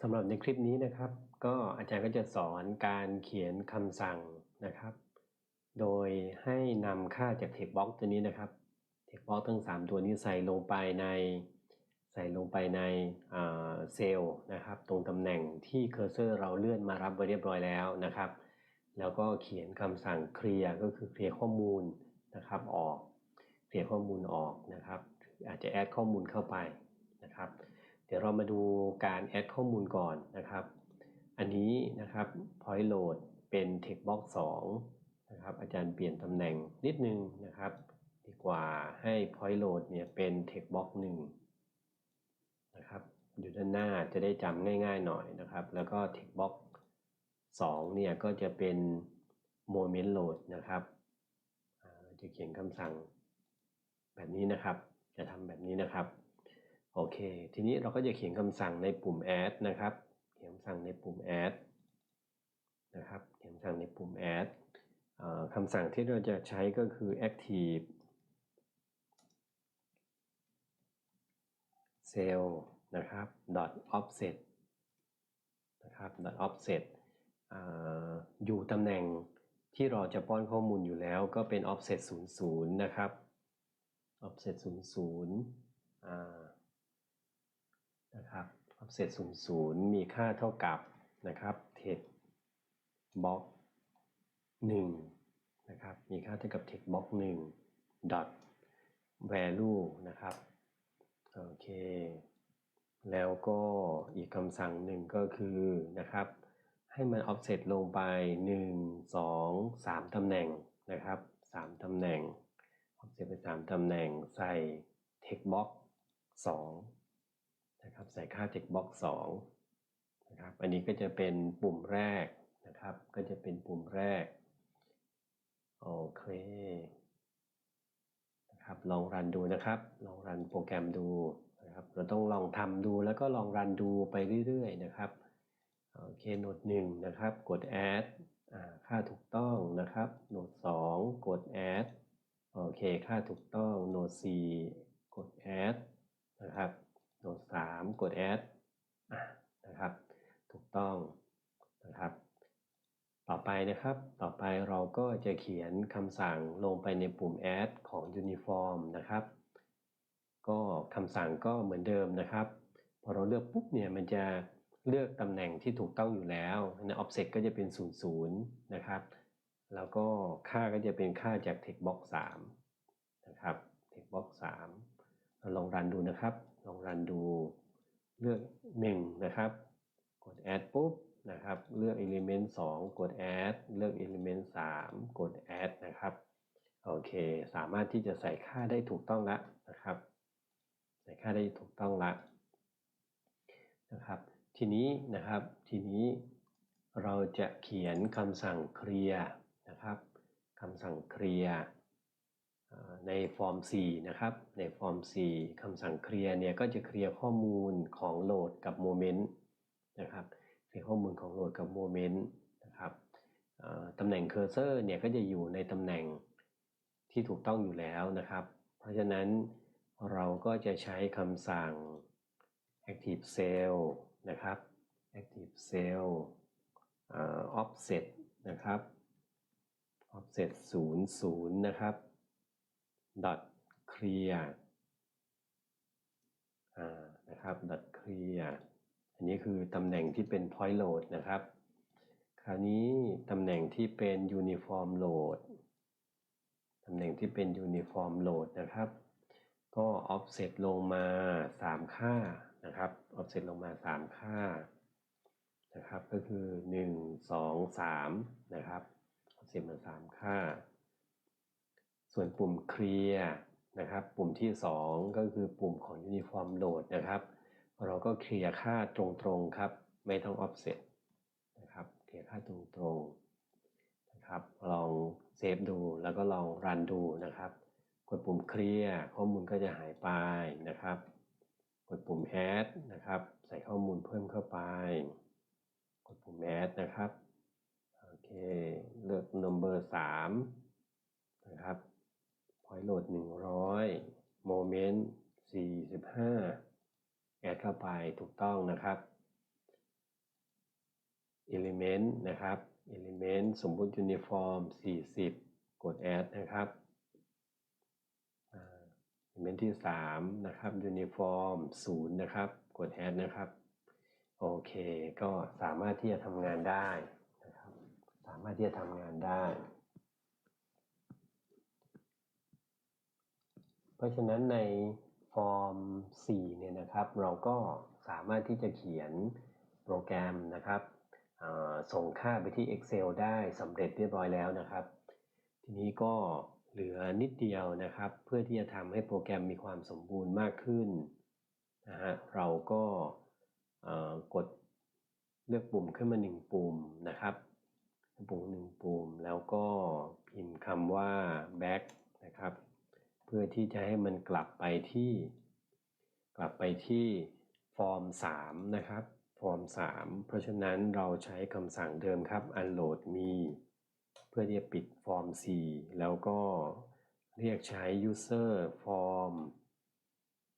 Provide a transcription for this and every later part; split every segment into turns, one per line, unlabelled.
สำหรับในคลิปนี้นะครับ ก็อาจารย์ก็จะสอนการเขียนคำสั่งนะครับ โดยให้นำค่าจาก text box ตัวนี้นะครับ text box ทั้ง 3 ตัวนี้ใส่ลงไปใน ใส่ลงไปในเซลล์นะครับ ตรงตำแหน่งที่เคอร์เซอร์เราเลื่อนมารับไว้เรียบร้อยแล้วนะครับ แล้วก็เขียนคำสั่งเคลียร์ก็คือเคลียร์ข้อมูลนะครับออกเคลียร์ข้อมูลออกนะครับ อาจจะแอดข้อมูลเข้าไปนะครับ เดี๋ยวเรามาดูการแอดข้อมูลก่อนนะครับ อันนี้นะครับ point load เป็น text box 2นะครับอาจารย์เปลี่ยนตำแหน่งนิดนึงนะครับ ดีกว่าให้ point load เนี่ยเป็น text box 1นะครับอยู่ด้านหน้าจะได้จำง่ายๆหน่อยนะครับ แล้วก็ text box 2เนี่ยก็จะเป็น moment load นะครับจะเขียนคำสั่งแบบนี้นะครับ จะทำแบบนี้นะครับ โอเค ทีนี้เราก็จะเขียนคำสั่งในปุ่ม add นะครับ เขียนคำสั่งในปุ่ม add นะครับ เขียนคำสั่งในปุ่ม add คำสั่งที่เราจะใช้ก็คือ active cell นะครับ dot offset นะครับ dot offset ออยู่ตำแหน่งที่เราจะป้อนข้อมูลอยู่แล้วก็เป็น offset 00 นะครับ offset 00อ่า นะครับ offset 00มีค่าเท่ากับนะครับ text box 1นะครับมีค่าเท่ากับ text box 1 dot value นะครับโอเคแล้วก็อีกคำสั่งหนึ่งก็คือนะครับให้มัน offset ลงไป 1 2 3ตำแหน่งนะครับ3ตำแหน่ง offset ไป 3ตำแหน่งใส่ text box 2 นะครับใส่ค่า text box 2นะครับอันนี้ก็จะเป็นปุ่มแรกนะครับก็จะเป็นปุ่มแรกโอเคนะครับลองรันดูนะครับ ลองรันโปรแกรมดูนะครับเราต้องลองทำดูแล้วก็ลองรันดูไปเรื่อยๆนะครับโอเคโหนดหนึ่งนะครับกด add อ่าค่าถูกต้องนะครับโหนดสองกด add โอเค ค่าถูกต้องโหนดสี่กด add นะครับ โหนด3กด add นะครับ ถูกต้องนะครับ ต่อไปนะครับ ต่อไปเราก็จะเขียนคำสั่งลงไปในปุ่ม add ของ uniform นะครับ ก็คำสั่งก็เหมือนเดิมนะครับ พอเราเลือกปุ๊บเนี่ยมันจะเลือกตำแหน่งที่ถูกต้องอยู่แล้วใน offset ก็จะเป็น 00 นะครับ แล้วก็ค่าก็จะเป็นค่าจาก text box 3 นะครับ text box 3เราลองรันดูนะครับ ลองรันดูเลือก 1 นะครับ กด add ปุ๊บนะครับ เลือก element 2 กด add เลือก element 3 กด add นะครับ โอเค สามารถที่จะใส่ค่าได้ถูกต้องล้วนะครับ ใส่ค่าได้ถูกต้องล้วนะครับ ทีนี้นะครับ ทีนี้เราจะเขียนคำสั่งเคลียร์นะครับคำสั่งเคลียร์ ในฟอร์ม4นะครับ ในฟอร์ม4คำสั่งเคลียร์เนี่ยก็จะเคลียร์ข้อมูลของโหลดกับโมเมนต์นะครับเคลียร์ข้อมูลของโหลดกับโมเมนต์นะครับตำแหน่งเคอร์เซอร์เนี่ยก็จะอยู่ในตำแหน่งที่ถูกต้องอยู่แล้วนะครับ เพราะฉะนั้นเราก็จะใช้คำสั่ง active cell นะครับ active cell offset นะครับ offset 00 นะครับ dot clear นะครับ dot clear อันนี้คือตำแหน่งที่เป็น point load นะครับ คราวนี้ตำแหน่งที่เป็น uniform load ตำแหน่งที่เป็น uniform load นะครับ ก็ offset ลงมา 3 ค่านะครับ offset ลงมา 3 ค่านะครับ ก็คือ 1 2 3 นะครับ offset มา 3 ค่า ส่วนปุ่ม clear นะครับ ปุ่มที่ 2 ก็คือปุ่มของ uniform load นะครับ เราก็เคลียร์ค่าตรงๆครับ ไม่ต้อง offset นะครับเคลียร์ค่าตรงๆนะครับ ลองเซฟดูแล้วก็ลองรันดูนะครับ กดปุ่มเคลียร์ข้อมูลก็จะหายไปนะครับ กดปุ่ม add นะครับ ใส่ข้อมูลเพิ่มเข้าไป กดปุ่ม add นะครับโอเคเลือก number 3นะครับ point load 100 moment 45 แอดเข้าไปถูกต้องนะครับ element นะครับ element สมมุติ uniform 40 กด add นะครับอ่า element ที่ 3 นะครับ uniform 0 นะครับ กด add นะครับ โอเค ก็สามารถที่จะทำงานได้นะครับ สามารถที่จะทำงานได้ เพราะฉะนั้นในฟอร์ม 4 เนี่ยนะครับ เราก็สามารถที่จะเขียนโปรแกรมนะครับส่งค่าไปที่ Excel ได้สำเร็จเรียบร้อยแล้วนะครับ ทีนี้ก็เหลือนิดเดียวนะครับ เพื่อที่จะทำให้โปรแกรมมีความสมบูรณ์มากขึ้นนะฮะเราก็กดเลือกปุ่มขึ้นมาหนึ่งปุ่มนะครับปุ่มหนึ่งปุ่มแล้วก็พิมพ์คำว่า back นะครับ พื่อที่จะให้มันกลับไปที่ กลับไปที่ฟอร์ม 3 นะครับ ฟอร์ม 3 เพราะฉะนั้นเราใช้คำสั่งเดิมครับ unload มีเพื่อที่จะปิดฟอร์ม 4 แล้วก็เรียกใช้ user form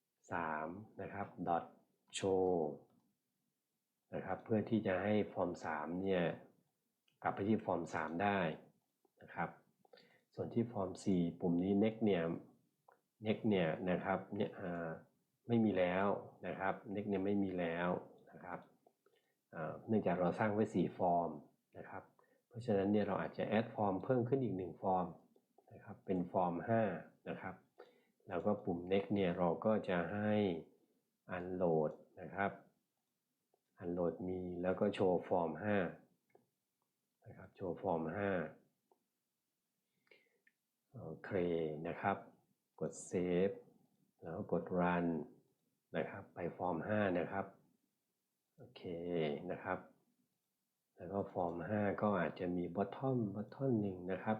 3 นะครับ dot show นะครับ เพื่อที่จะให้ฟอร์ม 3 เนี่ย กลับไปที่ฟอร์ม 3 ได้นะครับ ส่วนที่ฟอร์ม 4 ปุ่มนี้ next เนี่ย next เนี่ยนะครับเนี่ยอ่าไม่มีแล้วนะครับ next เนี่ยไม่มีแล้วนะครับเนื่องจากเราสร้างไว้ 4 ฟอร์มนะครับ เพราะฉะนั้นเนี่ยเราอาจจะ add ฟอร์มเพิ่มขึ้นอีก 1 ฟอร์มนะครับเป็นฟอร์ม 5 นะครับ แล้วก็ปุ่ม next เนี่ยเราก็จะให้ unload นะครับ unload มีแล้วก็โชว์ฟอร์ม 5 นะครับ โชว์ฟอร์ม 5 โอเคนะครับ กด save แล้วกด run นะครับ ไปฟอร์ม 5 นะครับ โอเคนะครับ แล้วก็ฟอร์ม 5 ก็อาจจะมี bottom bottom หนึ่งนะครับ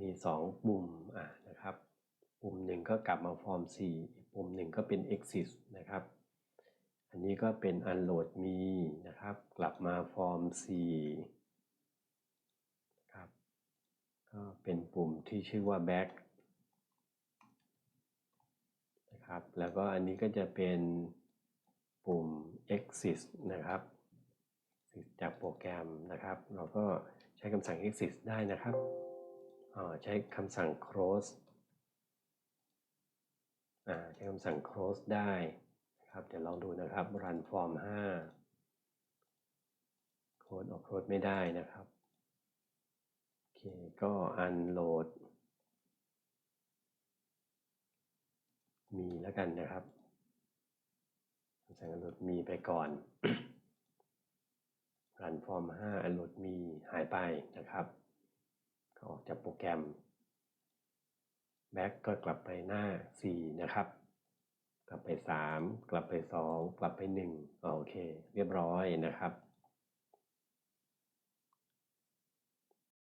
มี 2 ปุ่มอะนะครับ ปุ่มหนึ่งก็กลับมาฟอร์ม 4 อีกปุ่มหนึ่งก็เป็น exit นะครับ อันนี้ก็เป็น unload มีนะครับ กลับมาฟอร์ม4นะครับ ก็เป็นปุ่มที่ชื่อว่า back นะครับ แล้วก็อันนี้ก็จะเป็นปุ่ม exit นะครับจากโปรแกรมนะครับ เราก็ใช้คำสั่ง exit ได้นะครับอ่าใช้คำสั่ง close ใช้คำสั่ง close ได้นะครับ เดี๋ยวลองดูนะครับ run form 5โค้ดออกโค้ดไม่ได้นะครับ โอเค ก็ unload มีแล้วกันนะครับคำสั่ง unload มีไปก่อนรันฟอร์ม5 unload มีหายไปนะครับ ก็ออกจากโปรแกรม back ก็กลับไปหน้า 4 นะครับ กลับไป 3 กลับไป 2 กลับไป1โอเค เรียบร้อยนะครับ